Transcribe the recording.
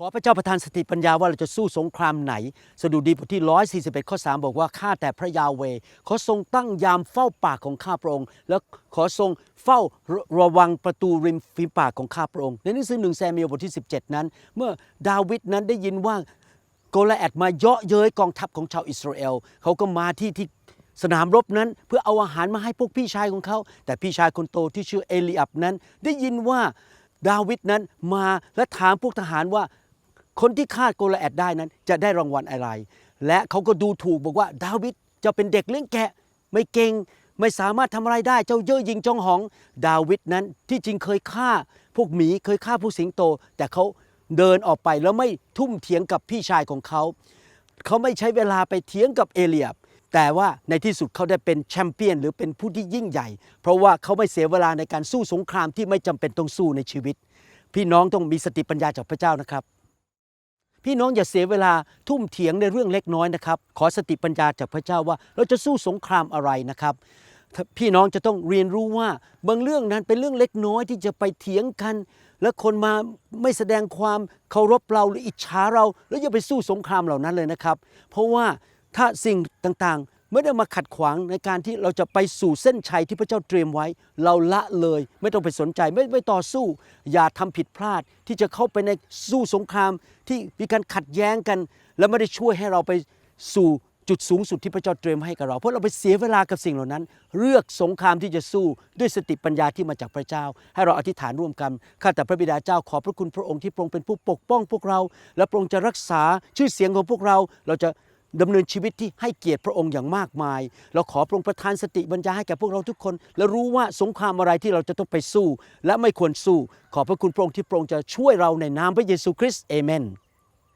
ขอพระเจ้าประทานสติปัญญาว่าเราจะสู้สงครามไหน สดุดีบทที่ 141 ข้อ 3 บอกว่า ข้าแต่พระยาเวขอทรงตั้งยามเฝ้าปากของข้าพระองค์ แล้วขอทรงเฝ้าระวังประตูริมฝีปากของข้าพระองค์ ในหนังสือหนึ่งแซมเมียลบทที่ 17 นั้น เมื่อดาวิดนั้นได้ยินว่าโกลแอดมาเยาะเย้ยกองทัพของชาวอิสราเอลเขาก็มาที่ที่สนามรบนั้นเพื่อเอาอาหารมาให้พวกพี่ชายของเขา แต่พี่ชายคนโตที่ชื่อเอลีอับนั้น ได้ยินว่าดาวิดนั้นมาและถามพวกทหารว่า คนที่ฆ่าโกลแอดได้นั้นจะได้รางวัลอะไร และเขาก็ดูถูกบอกว่าดาวิดจะเป็นเด็กเลี้ยงแกะ ไม่เก่งไม่สามารถทำอะไรได้เจ้าเย่อหยิงจองหอง ดาวิดนั้นที่จริงเคยฆ่าพวกหมีเคยฆ่าผู้สิงโต แต่เขาเดินออกไปแล้วไม่ทุ่มเถียงกับพี่ชายของเขา เขาไม่ใช้เวลาไปเถียงกับเอเลียบ แต่ว่าในที่สุดเขาได้เป็นแชมเปี้ยนหรือเป็นผู้ที่ยิ่งใหญ่ เพราะว่าเขาไม่เสียเวลาในการสู้สงครามที่ไม่จำเป็นต้องสู้ในชีวิต พี่น้องต้องมีสติปัญญาจากพระเจ้านะครับ พี่น้องอย่าเสียเวลาทุ่มเถียงในเรื่องเล็กน้อยนะครับ ขอสติปัญญาจากพระเจ้าว่า เราจะสู้สงครามอะไรนะครับ พี่น้องจะต้องเรียนรู้ว่าบางเรื่องนั้นเป็นเรื่องเล็กน้อยที่จะไปเถียงกัน แล้วคนมาไม่แสดงความเคารพเราหรืออิจฉาเรา แล้วอย่าไปสู้สงครามเหล่านั้นเลยนะครับ เพราะว่าถ้าสิ่งต่างๆ ไม่ได้มาขัดขวางในการที่เราจะไปสู่เส้นชัยที่พระเจ้าเตรียมไว้ เราละเลย ไม่ต้องไปสนใจไม่ไม่ต่อสู้ อย่าทำผิดพลาดที่จะเข้าไปในสู้สงครามที่มีการขัดแย้งกัน และไม่ได้ช่วยให้เราไปสู่จุดสูงสุดที่พระเจ้าเตรียมให้กับเราเพราะเราไปเสียเวลากับสิ่งเหล่านั้น เลือกสงครามที่จะสู้ด้วยสติปัญญาที่มาจากพระเจ้า ให้เราอธิษฐานร่วมกันข้าแต่พระบิดาเจ้าขอบพระคุณพระองค์ที่พระองค์เป็นผู้ปกป้องพวกเรา และพระองค์จะรักษาชื่อเสียงของพวกเรา เราจะ ดำเนินชีวิตที่ให้เกียรติพระองค์อย่างมากมาย เราขอพระองค์ประทานสติปัญญาให้แก่พวกเราทุกคน และรู้ว่าสงครามอะไรที่เราจะต้องไปสู้ และไม่ควรสู้ ขอบพระคุณพระองค์ที่พระองค์จะช่วยเราในนามพระเยซูคริสต์เอเมน